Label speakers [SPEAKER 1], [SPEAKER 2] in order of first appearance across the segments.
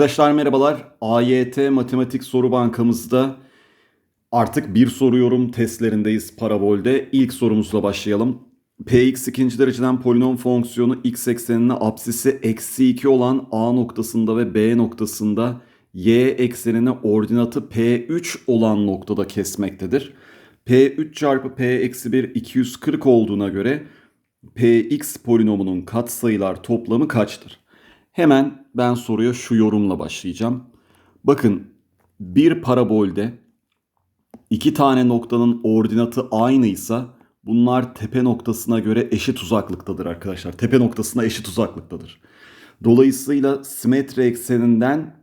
[SPEAKER 1] Arkadaşlar merhabalar. AYT Matematik Soru Bankamızda artık bir soruyorum testlerindeyiz parabolde. İlk sorumuzla başlayalım. Px ikinci dereceden polinom fonksiyonu x eksenine apsisi eksi 2 olan A noktasında ve B noktasında y eksenine ordinatı P3 olan noktada kesmektedir. P3 çarpı P eksi 1 240 olduğuna göre Px polinomunun katsayılar toplamı kaçtır? Hemen ben soruya şu yorumla başlayacağım. Bakın bir parabolde iki tane noktanın ordinatı aynıysa bunlar tepe noktasına göre eşit uzaklıktadır arkadaşlar. Tepe noktasına eşit uzaklıktadır. Dolayısıyla simetri ekseninden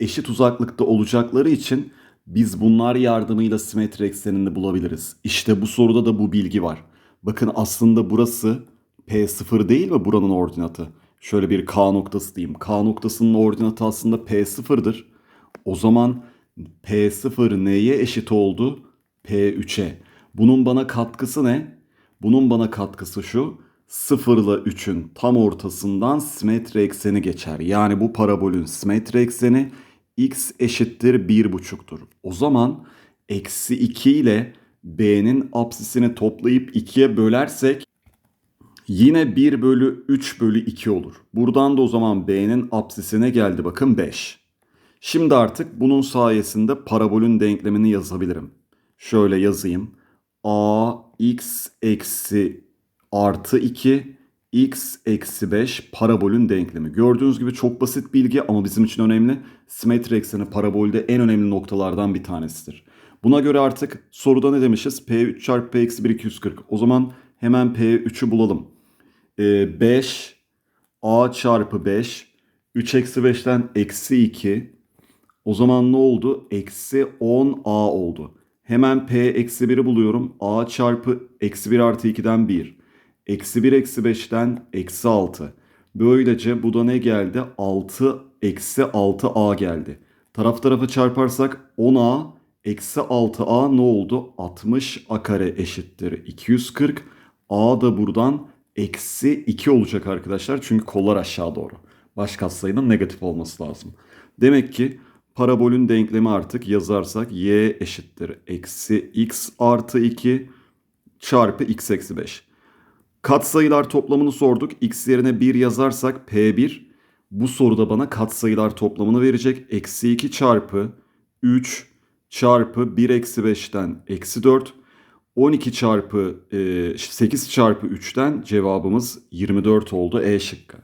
[SPEAKER 1] eşit uzaklıkta olacakları için biz bunlar yardımıyla simetri eksenini bulabiliriz. İşte bu soruda da bu bilgi var. Bakın aslında burası P0 değil mi buranın ordinatı? Şöyle bir K noktası diyeyim. K noktasının ordinatı aslında P0'dır. O zaman P0 neye eşit oldu? P3'e. Bunun bana katkısı ne? Bunun bana katkısı şu. 0 ile 3'ün tam ortasından simetri ekseni geçer. Yani bu parabolün simetri ekseni x eşittir 1,5'tur. O zaman eksi 2 ile b'nin apsisini toplayıp 2'ye bölersek Yine 1 bölü 3 bölü 2 olur. Buradan da o zaman b'nin apsisine geldi bakın 5. Şimdi artık bunun sayesinde parabolün denklemini yazabilirim. Şöyle yazayım. a x eksi artı 2 x eksi 5 parabolün denklemi. Gördüğünüz gibi çok basit bilgi ama bizim için önemli. Simetri ekseni parabolde en önemli noktalardan bir tanesidir. Buna göre artık soruda ne demişiz? P3 çarpı P eksi 1 240. O zaman hemen P3'ü bulalım. Ee, 5 A çarpı 5 3 eksi 5'ten eksi 2 o zaman ne oldu? Eksi 10 A oldu. Hemen P eksi 1'i buluyorum. A çarpı eksi 1 artı 2'den 1. Eksi 1 eksi 5'ten eksi 6. Böylece bu da ne geldi? 6 eksi 6A geldi. Taraf tarafa çarparsak 10A eksi 6A ne oldu? 60 A kare eşittir 240. A da buradan eksi 2 olacak arkadaşlar. Çünkü kollar aşağı doğru. Baş katsayının negatif olması lazım. Demek ki parabolün denklemi artık yazarsak y eşittir. Eksi x artı 2 çarpı x eksi 5. Katsayılar toplamını sorduk. x yerine 1 yazarsak p1 bu soruda bana katsayılar toplamını verecek. Eksi 2 çarpı 3 çarpı 1 eksi 5'ten eksi 4 12 çarpı 8 çarpı 3'ten cevabımız 24 oldu E şıkkı.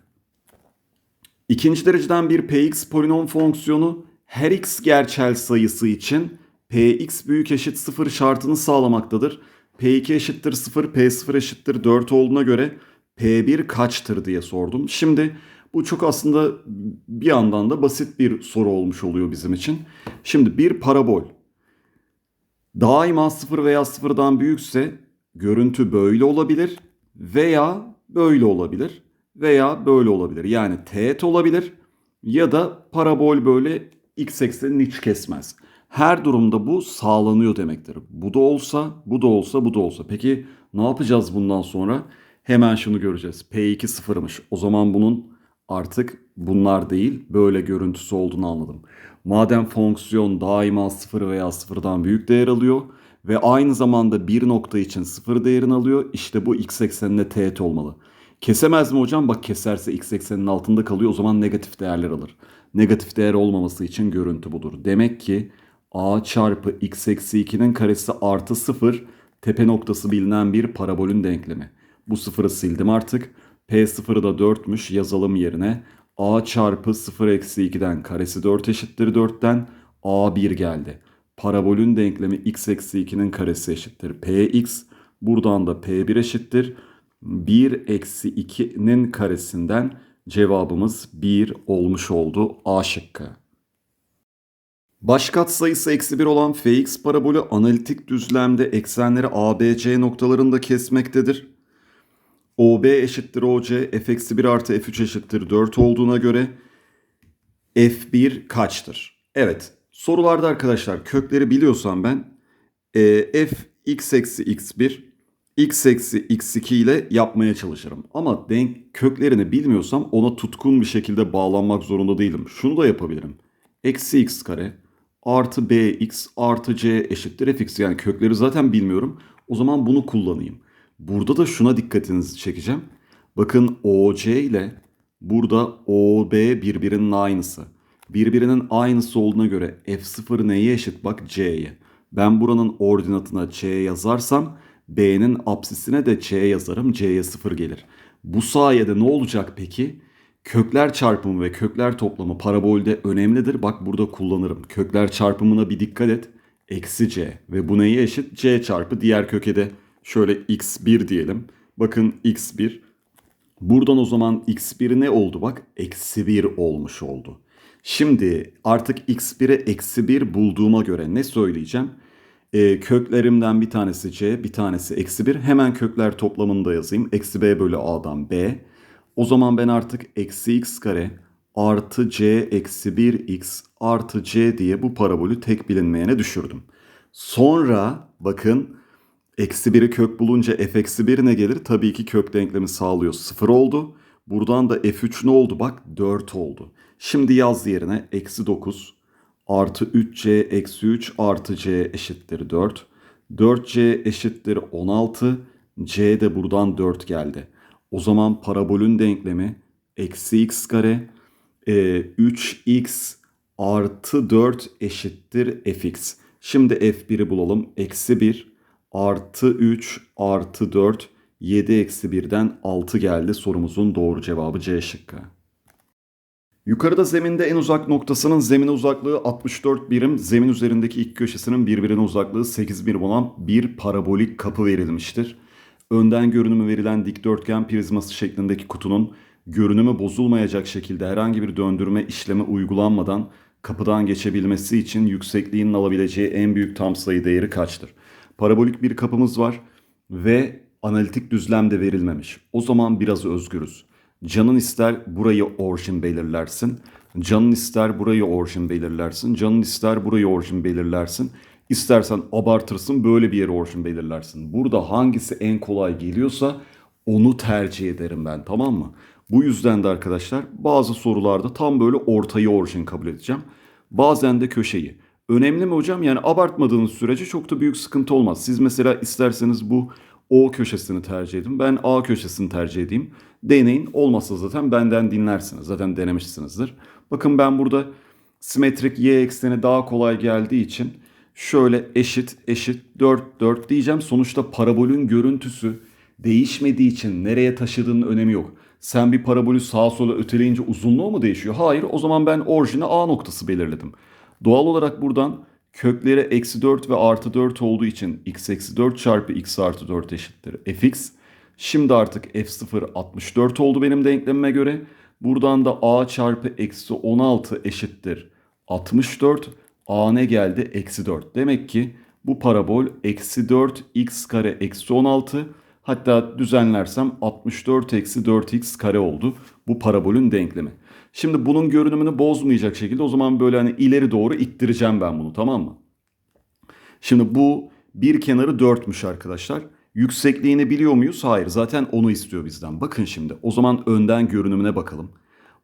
[SPEAKER 1] İkinci dereceden bir px polinom fonksiyonu her x gerçel sayısı için px büyük eşit 0 şartını sağlamaktadır. p2 eşittir 0, p0 eşittir 4 olduğuna göre p1 kaçtır diye sordum. Şimdi bu çok aslında bir yandan da basit bir soru olmuş oluyor bizim için. Şimdi bir parabol daima 0 veya 0'dan büyükse görüntü böyle olabilir veya böyle olabilir veya böyle olabilir. Yani teğet olabilir ya da parabol böyle x eksenini hiç kesmez. Her durumda bu sağlanıyor demektir. Bu da olsa, bu da olsa, bu da olsa. Peki ne yapacağız bundan sonra? Hemen şunu göreceğiz. P2 sıfırmış. O zaman bunun artık bunlar değil böyle görüntüsü olduğunu anladım. Madem fonksiyon daima 0 veya 0'dan büyük değer alıyor ve aynı zamanda bir nokta için 0 değerini alıyor. İşte bu x eksenine teğet olmalı. Kesemez mi hocam? Bak keserse x ekseninin altında kalıyor o zaman negatif değerler alır. Negatif değer olmaması için görüntü budur. Demek ki a çarpı x eksi 2'nin karesi artı 0 tepe noktası bilinen bir parabolün denklemi. Bu sıfırı sildim artık. P0'ı da 4'müş yazalım yerine. A çarpı 0 eksi 2'den karesi 4 eşittir 4'ten A1 geldi. Parabolün denklemi x eksi 2'nin karesi eşittir. Px buradan da P1 eşittir. 1 eksi 2'nin karesinden cevabımız 1 olmuş oldu A şıkkı. Baş katsayısı eksi 1 olan fx parabolü analitik düzlemde eksenleri ABC noktalarında kesmektedir. OB eşittir OC, f eksi 1 artı f3 eşittir 4 olduğuna göre f1 kaçtır? Evet, sorularda arkadaşlar kökleri biliyorsam ben e, f x eksi x1 x eksi x2 ile yapmaya çalışırım. Ama denk köklerini bilmiyorsam ona tutkun bir şekilde bağlanmak zorunda değilim. Şunu da yapabilirim. Eksi x kare artı bx artı c eşittir fx. Yani kökleri zaten bilmiyorum. O zaman bunu kullanayım. Burada da şuna dikkatinizi çekeceğim. Bakın OC ile burada OB birbirinin aynısı. Birbirinin aynısı olduğuna göre f0 neye eşit? Bak c'ye. Ben buranın ordinatına c yazarsam b'nin apsisine de c yazarım. c'ye 0 gelir. Bu sayede ne olacak peki? Kökler çarpımı ve kökler toplamı parabolde önemlidir. Bak burada kullanırım. Kökler çarpımına bir dikkat et. Eksi c ve bu neye eşit? c çarpı diğer köke de şöyle x1 diyelim. Bakın x1. Buradan o zaman x1 ne oldu bak? Eksi 1 olmuş oldu. Şimdi artık x1'e eksi 1 bulduğuma göre ne söyleyeceğim? Ee, köklerimden bir tanesi c, bir tanesi eksi 1. Hemen kökler toplamını da yazayım. Eksi b bölü a'dan b. O zaman ben artık eksi x kare artı c eksi 1x artı c diye bu parabolü tek bilinmeyene düşürdüm. Sonra bakın eksi 1'i kök bulunca f eksi 1 ne gelir? Tabii ki kök denklemi sağlıyor. 0 oldu. Buradan da f3 ne oldu? Bak 4 oldu. Şimdi yaz yerine eksi 9 artı 3c eksi 3 artı c eşittir 4. 4c eşittir 16. c de buradan 4 geldi. O zaman parabolün denklemi eksi x kare e, 3x artı 4 eşittir fx. Şimdi f1'i bulalım. Eksi 1 artı 3 artı 4 7 eksi 1'den 6 geldi. Sorumuzun doğru cevabı C şıkkı. Yukarıda zeminde en uzak noktasının zemine uzaklığı 64 birim, zemin üzerindeki iki köşesinin birbirine uzaklığı 8 birim olan bir parabolik kapı verilmiştir. Önden görünümü verilen dikdörtgen prizması şeklindeki kutunun görünümü bozulmayacak şekilde herhangi bir döndürme işlemi uygulanmadan kapıdan geçebilmesi için yüksekliğinin alabileceği en büyük tam sayı değeri kaçtır? Parabolik bir kapımız var ve analitik düzlem de verilmemiş. O zaman biraz özgürüz. Canın ister burayı orijin belirlersin. Canın ister burayı orijin belirlersin. Canın ister burayı orijin belirlersin. İstersen abartırsın böyle bir yere orijin belirlersin. Burada hangisi en kolay geliyorsa onu tercih ederim ben tamam mı? Bu yüzden de arkadaşlar bazı sorularda tam böyle ortayı orijin kabul edeceğim. Bazen de köşeyi. Önemli mi hocam? Yani abartmadığınız sürece çok da büyük sıkıntı olmaz. Siz mesela isterseniz bu O köşesini tercih edin. Ben A köşesini tercih edeyim. Deneyin. Olmazsa zaten benden dinlersiniz. Zaten denemişsinizdir. Bakın ben burada simetrik y ekseni daha kolay geldiği için şöyle eşit eşit 4 4 diyeceğim. Sonuçta parabolün görüntüsü değişmediği için nereye taşıdığının önemi yok. Sen bir parabolü sağa sola öteleyince uzunluğu mu değişiyor? Hayır. O zaman ben orijine A noktası belirledim. Doğal olarak buradan kökleri eksi 4 ve artı 4 olduğu için x eksi 4 çarpı x artı 4 eşittir fx. Şimdi artık f0 64 oldu benim denklemime göre. Buradan da a çarpı eksi 16 eşittir 64. a ne geldi? Eksi 4. Demek ki bu parabol eksi 4 x kare eksi 16 hatta düzenlersem 64 eksi 4x kare oldu bu parabolün denklemi. Şimdi bunun görünümünü bozmayacak şekilde o zaman böyle hani ileri doğru ittireceğim ben bunu tamam mı? Şimdi bu bir kenarı 4'müş arkadaşlar. Yüksekliğini biliyor muyuz? Hayır. Zaten onu istiyor bizden. Bakın şimdi. O zaman önden görünümüne bakalım.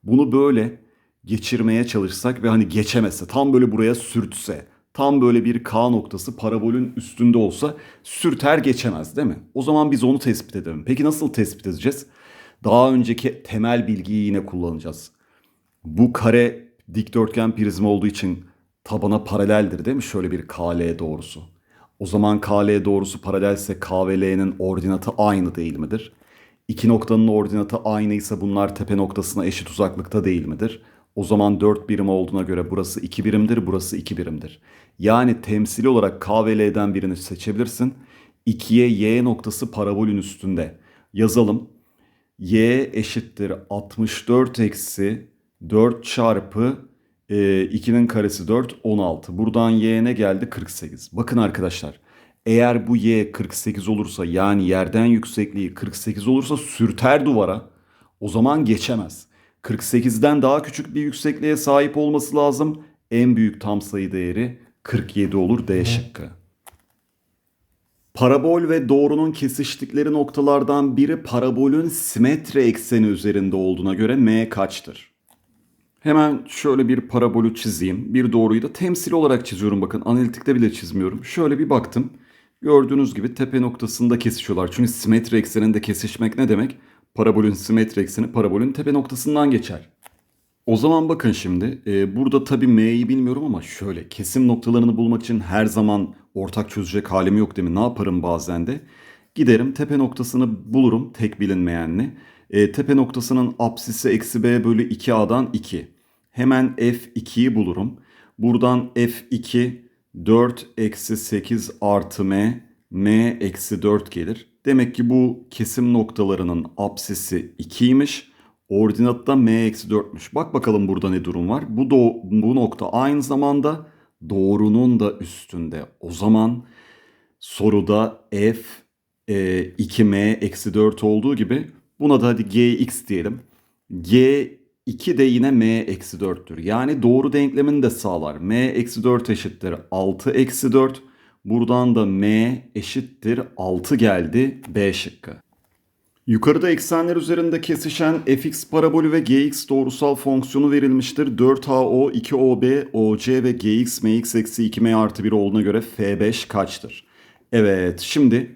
[SPEAKER 1] Bunu böyle geçirmeye çalışsak ve hani geçemezse, tam böyle buraya sürtse, tam böyle bir K noktası parabolün üstünde olsa sürter geçemez değil mi? O zaman biz onu tespit edelim. Peki nasıl tespit edeceğiz? Daha önceki temel bilgiyi yine kullanacağız. Bu kare dikdörtgen prizma olduğu için tabana paraleldir değil mi? Şöyle bir KL doğrusu. O zaman KL doğrusu paralelse K ve ordinatı aynı değil midir? İki noktanın ordinatı aynıysa bunlar tepe noktasına eşit uzaklıkta değil midir? O zaman 4 birim olduğuna göre burası 2 birimdir, burası 2 birimdir. Yani temsili olarak K ve L'den birini seçebilirsin. 2'ye Y noktası parabolün üstünde. Yazalım. Y eşittir 64 eksi 4 çarpı e, 2'nin karesi 4 16. Buradan y ne geldi? 48. Bakın arkadaşlar eğer bu y 48 olursa yani yerden yüksekliği 48 olursa sürter duvara o zaman geçemez. 48'den daha küçük bir yüksekliğe sahip olması lazım. En büyük tam sayı değeri 47 olur D şıkkı. Parabol ve doğrunun kesiştikleri noktalardan biri parabolün simetri ekseni üzerinde olduğuna göre m kaçtır? Hemen şöyle bir parabolü çizeyim. Bir doğruyu da temsil olarak çiziyorum bakın. Analitikte bile çizmiyorum. Şöyle bir baktım. Gördüğünüz gibi tepe noktasında kesişiyorlar. Çünkü simetri ekseninde kesişmek ne demek? Parabolün simetri ekseni parabolün tepe noktasından geçer. O zaman bakın şimdi e, burada tabii m'yi bilmiyorum ama şöyle kesim noktalarını bulmak için her zaman ortak çözecek halim yok değil mi? Ne yaparım bazen de? Giderim tepe noktasını bulurum tek bilinmeyenli. E, tepe noktasının apsisi eksi b bölü 2a'dan 2. Hemen f2'yi bulurum. Buradan f2 4 eksi 8 artı m m eksi 4 gelir. Demek ki bu kesim noktalarının apsisi 2'ymiş. Ordinatı da m eksi 4'müş. Bak bakalım burada ne durum var. Bu, do bu nokta aynı zamanda doğrunun da üstünde. O zaman soruda f e, 2m eksi 4 olduğu gibi buna da hadi gx diyelim. G2 de yine m eksi 4'tür. Yani doğru denklemini de sağlar. m eksi 4 eşittir 6 eksi 4. Buradan da m eşittir 6 geldi B şıkkı. Yukarıda eksenler üzerinde kesişen fx parabolü ve gx doğrusal fonksiyonu verilmiştir. 4ao, 2ob, oc ve gx mx eksi 2m artı 1 olduğuna göre f5 kaçtır? Evet şimdi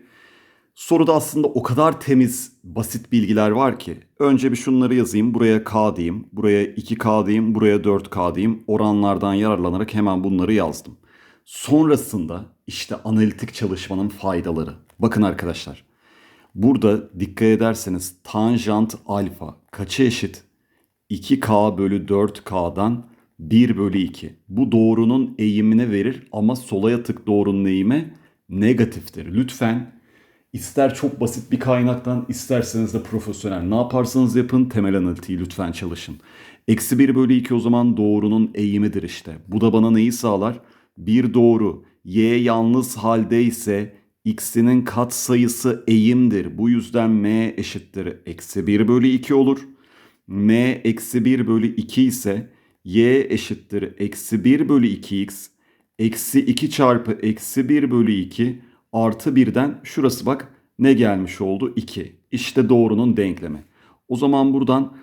[SPEAKER 1] soruda aslında o kadar temiz basit bilgiler var ki. Önce bir şunları yazayım. Buraya k diyeyim. Buraya 2k diyeyim. Buraya 4k diyeyim. Oranlardan yararlanarak hemen bunları yazdım. Sonrasında işte analitik çalışmanın faydaları. Bakın arkadaşlar. Burada dikkat ederseniz tanjant alfa kaça eşit? 2k bölü 4k'dan 1 bölü 2. Bu doğrunun eğimine verir ama sola yatık doğrunun eğimi negatiftir. Lütfen ister çok basit bir kaynaktan isterseniz de profesyonel ne yaparsanız yapın temel analitiği lütfen çalışın. Eksi 1 bölü 2 o zaman doğrunun eğimidir işte. Bu da bana neyi sağlar? Bir doğru y yalnız halde ise x'inin kat sayısı eğimdir. Bu yüzden m eşittir eksi 1 bölü 2 olur. m eksi 1 bölü 2 ise y eşittir eksi 1 bölü 2x eksi 2 çarpı eksi 1 bölü 2 artı 1'den şurası bak ne gelmiş oldu? 2. İşte doğrunun denklemi. O zaman buradan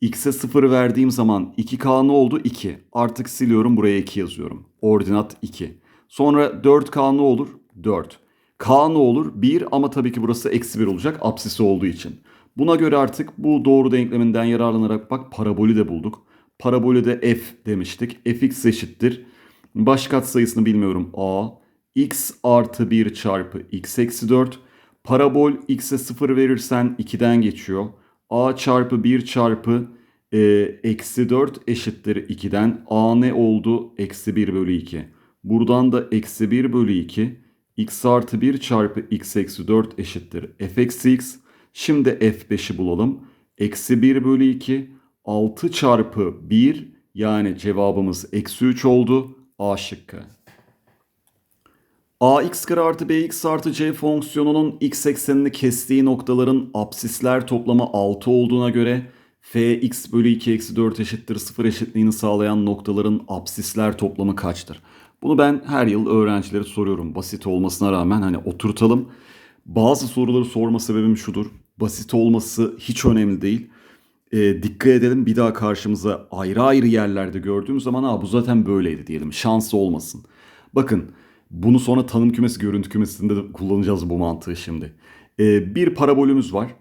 [SPEAKER 1] x'e 0 verdiğim zaman 2k ne oldu? 2. Artık siliyorum buraya 2 yazıyorum. Ordinat 2. Sonra 4k ne olur? 4. K ne olur? 1 ama tabii ki burası eksi 1 olacak apsisi olduğu için. Buna göre artık bu doğru denkleminden yararlanarak bak parabolü de bulduk. Parabolü de f demiştik. fx eşittir. Baş kat sayısını bilmiyorum. a. x artı 1 çarpı x eksi 4. Parabol x'e 0 verirsen 2'den geçiyor. a çarpı 1 çarpı e, eksi 4 eşittir 2'den. a ne oldu? Eksi 1 bölü 2. Buradan da eksi 1 bölü 2 x artı 1 çarpı x eksi 4 eşittir f eksi x. Şimdi f5'i bulalım. Eksi 1 bölü 2 6 çarpı 1 yani cevabımız eksi 3 oldu. A şıkkı. Ax kare artı bx artı c fonksiyonunun x eksenini kestiği noktaların absisler toplamı 6 olduğuna göre fx bölü 2 eksi 4 eşittir 0 eşitliğini sağlayan noktaların absisler toplamı kaçtır? Bunu ben her yıl öğrencilere soruyorum. Basit olmasına rağmen hani oturtalım. Bazı soruları sorma sebebim şudur. Basit olması hiç önemli değil. E, dikkat edelim bir daha karşımıza ayrı ayrı yerlerde gördüğümüz zaman ha bu zaten böyleydi diyelim. Şansı olmasın. Bakın bunu sonra tanım kümesi görüntü kümesinde de kullanacağız bu mantığı şimdi. E, bir parabolümüz var.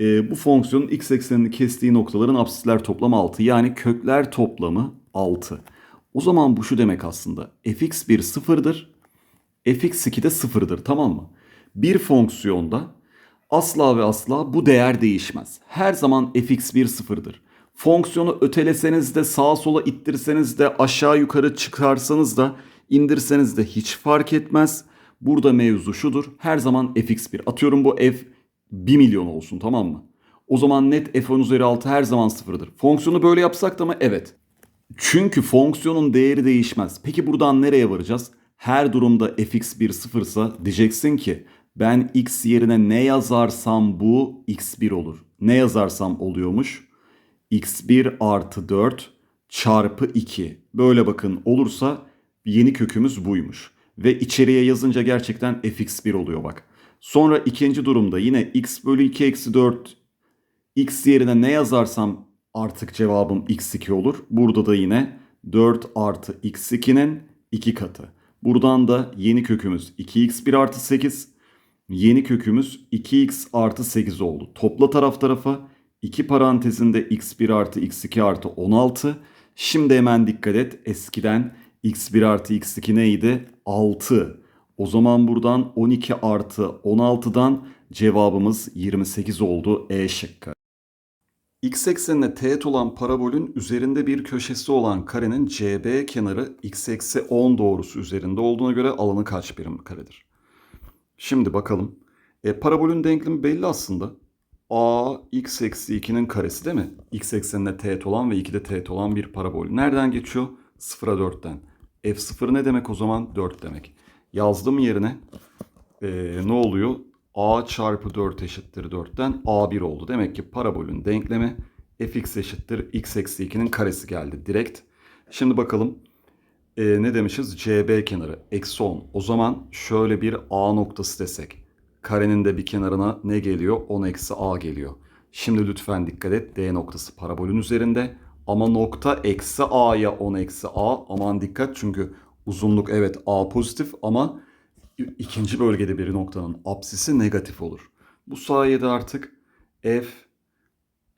[SPEAKER 1] E, bu fonksiyonun x eksenini kestiği noktaların absisler toplamı 6. Yani kökler toplamı 6. O zaman bu şu demek aslında. fx1 sıfırdır. fx2 de sıfırdır tamam mı? Bir fonksiyonda asla ve asla bu değer değişmez. Her zaman fx1 sıfırdır. Fonksiyonu öteleseniz de sağa sola ittirseniz de aşağı yukarı çıkarsanız da indirseniz de hiç fark etmez. Burada mevzu şudur. Her zaman fx1. Atıyorum bu f 1 milyon olsun tamam mı? O zaman net f10 üzeri 6 her zaman sıfırdır. Fonksiyonu böyle yapsak da mı? Evet. Çünkü fonksiyonun değeri değişmez. Peki buradan nereye varacağız? Her durumda fx1 sıfırsa diyeceksin ki ben x yerine ne yazarsam bu x1 olur. Ne yazarsam oluyormuş? x1 artı 4 çarpı 2. Böyle bakın olursa yeni kökümüz buymuş. Ve içeriye yazınca gerçekten fx1 oluyor bak. Sonra ikinci durumda yine x bölü 2 eksi 4 x yerine ne yazarsam artık cevabım x2 olur. Burada da yine 4 artı x2'nin 2 katı. Buradan da yeni kökümüz 2x1 artı 8. Yeni kökümüz 2x artı 8 oldu. Topla taraf tarafa 2 parantezinde x1 artı x2 artı 16. Şimdi hemen dikkat et. Eskiden x1 artı x2 neydi? 6. O zaman buradan 12 artı 16'dan cevabımız 28 oldu. E şıkkı. X eksenine teğet olan parabolün üzerinde bir köşesi olan karenin CB kenarı x eksi 10 doğrusu üzerinde olduğuna göre alanı kaç birim karedir? Şimdi bakalım. E, parabolün denklemi belli aslında. A x eksi 2'nin karesi değil mi? X eksenine teğet olan ve 2'de teğet olan bir parabol. Nereden geçiyor? 0'a 4'ten. F0 ne demek o zaman? 4 demek. Yazdım yerine. E, ne oluyor? A çarpı 4 eşittir 4'ten A1 oldu. Demek ki parabolün denklemi fx eşittir x eksi 2'nin karesi geldi direkt. Şimdi bakalım e, ne demişiz? CB kenarı eksi 10. O zaman şöyle bir A noktası desek. Karenin de bir kenarına ne geliyor? 10 eksi A geliyor. Şimdi lütfen dikkat et. D noktası parabolün üzerinde. Ama nokta eksi A'ya 10 eksi A. Aman dikkat çünkü uzunluk evet A pozitif ama ikinci bölgede bir noktanın apsisi negatif olur. Bu sayede artık f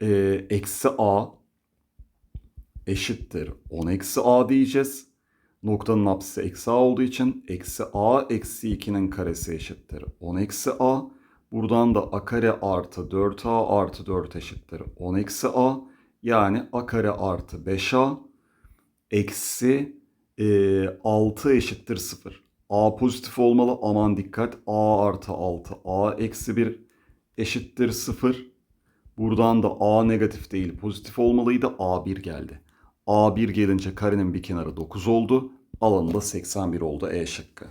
[SPEAKER 1] e, eksi a eşittir 10 eksi a diyeceğiz. Noktanın apsisi eksi a olduğu için eksi a eksi 2'nin karesi eşittir 10 eksi a. Buradan da a kare artı 4a artı 4 eşittir 10 eksi a. Yani a kare artı 5a eksi e, 6 eşittir 0. A pozitif olmalı. Aman dikkat. A artı 6. A eksi 1 eşittir 0. Buradan da A negatif değil pozitif olmalıydı. A1 geldi. A1 gelince karenin bir kenarı 9 oldu. Alanı da 81 oldu E şıkkı.